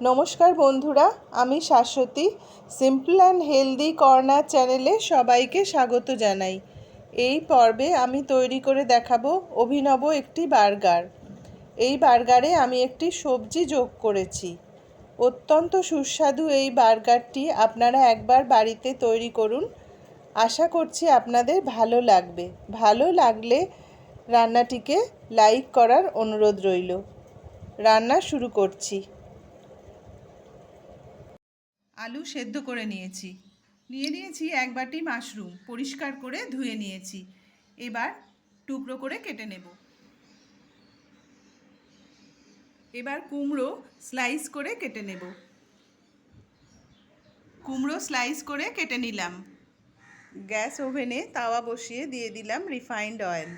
নমস্কার বন্ধুরা, আমি Shashwati. Simple and healthy corner চ্যানেলে সবাইকে স্বাগত জানাই। এই পর্বে আমি তৈরি করে দেখাবো অভিনব একটি বার্গার। এই বার্গারে আমি একটি সবজি যোগ করেছি। অত্যন্ত সুস্বাদু এই বার্গারটি আপনারা একবার বাড়িতে তৈরি করুন। আশা করছি আপনাদের ভালো লাগবে। ভালো লাগলে রান্নাটিকে লাইক করার অনুরোধ রইল। রান্না শুরু করছি। আলু সেদ্ধ করে নিয়েছি। নিয়ে নিয়েছি এক বাটি মাশরুম পরিষ্কার করে ধুয়ে নিয়েছি। এবার টুকরো করে কেটে নেব। এবার কুমড়ো স্লাইস করে কেটে নেব। কুমড়ো স্লাইস করে কেটে নিলাম। গ্যাস ওভেনে তাওয়া বসিয়ে দিয়ে দিলাম রিফাইন্ড অয়েল।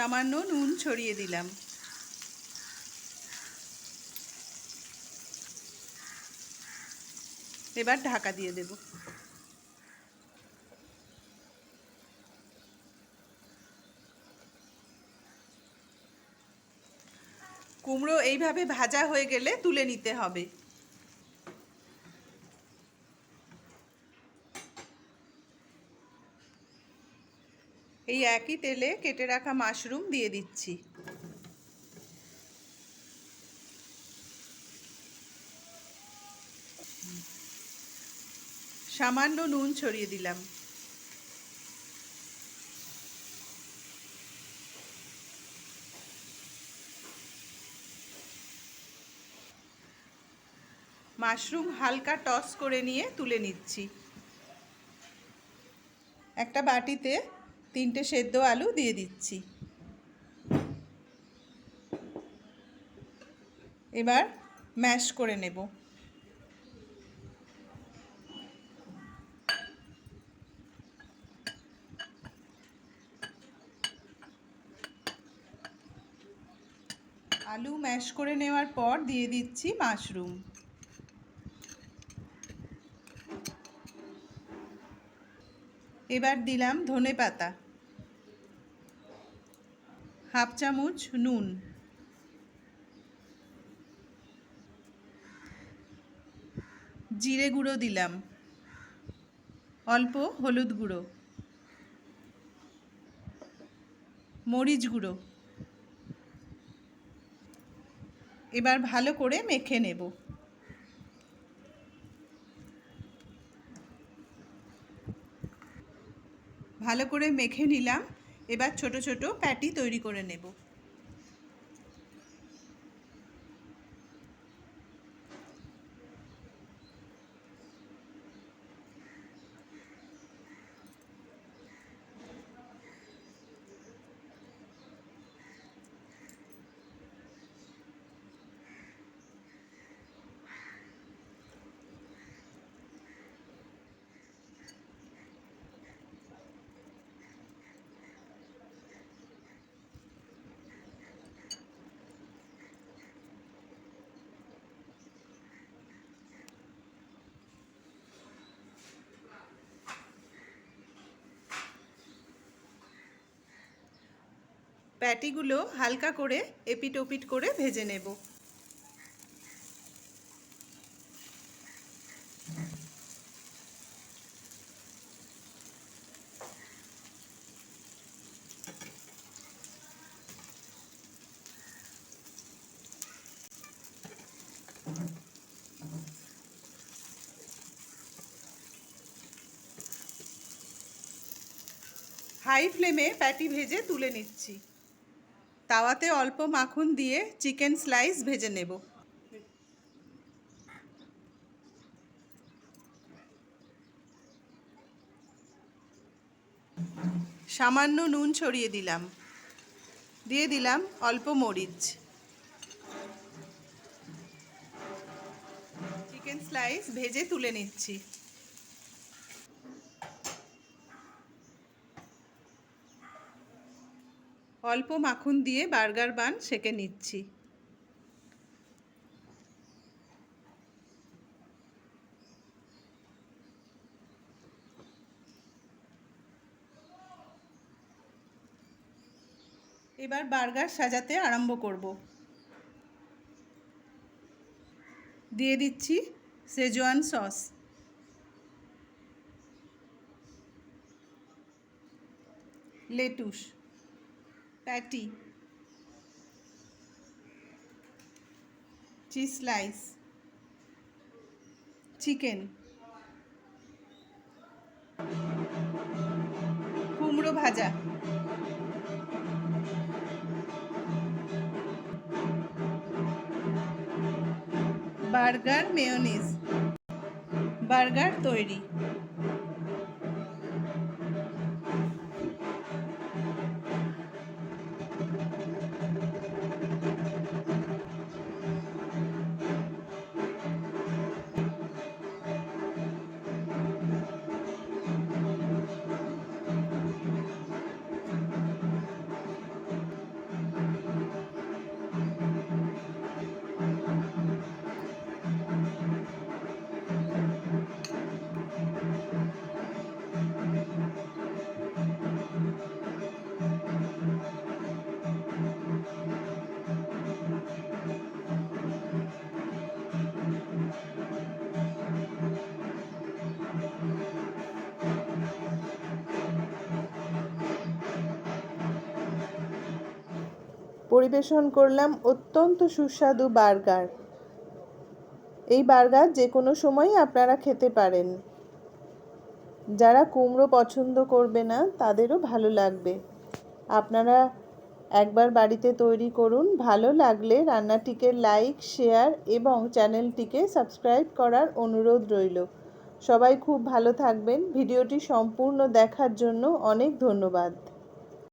সামান্য নুন ছড়িয়ে দিলাম। এবার ঢাকা দিয়ে দেব। কুমড়ো এইভাবে ভাজা হয়ে গেলে তুলে নিতে হবে। এই একই তেলে কেটে রাখা মাশরুম দিয়ে দিচ্ছি। সামান্য নুন ছড়িয়ে দিলাম। মাশরুম হালকা টস করে নিয়ে তুলে নিচ্ছি। একটা বাটিতে তিনটে সেদ্ধ আলু দিয়ে দিচ্ছি। এবার ম্যাশ করে নেব। আলু ম্যাশ করে নেওয়ার পর দিয়ে দিচ্ছি মাশরুম। এবার দিলাম ধনে পাতা। হাফ চামচ নুন। জিরে গুঁড়ো দিলাম। অল্প হলুদ গুঁড়ো। মরিচ গুঁড়ো। এবার ভালো করে মেখে নেব। ভালো করে মেখে নিলাম। এবার ছোট ছোট প্যাটি তৈরি করে নেব। প্যাটিগুলো হালকা করে এপিট ওপিট করে ভেজে নেব। হাই ফ্লেমে প্যাটি ভেজে তুলে নিচ্ছি। তাওয়াতে অল্প মাখন দিয়ে চিকেন স্লাইস ভেজে নেব। সামান্য নুন ছড়িয়ে দিলাম। দিয়ে দিলাম অল্প মরিচ। চিকেন স্লাইস ভেজে তুলে নিচ্ছি। অল্প মাখন দিয়ে বার্গার বান সেঁকে নিচ্ছি। এবার বার্গার সাজাতে আরম্ভ করব। দিয়ে দিচ্ছি schezwan sauce lettuce patty cheese slice. Chicken. কুমড়ো ভাজা। Burger mayonnaise. বার্গার তৈরি। পরিবেশন করলাম অত্যন্ত সুস্বাদু বার্গার। এই বার্গার যে কোনো সময়ই আপনারা খেতে পারেন। যারা কুমড়ো পছন্দ করবে না, তাদেরও ভালো লাগবে। আপনারা একবার বাড়িতে তৈরি করুন। ভালো লাগলে রান্নাটিকে লাইক, শেয়ার এবং চ্যানেলটিকে সাবস্ক্রাইব করার অনুরোধ রইল। সবাই খুব ভালো থাকবেন। ভিডিওটি সম্পূর্ণ দেখার জন্য অনেক ধন্যবাদ।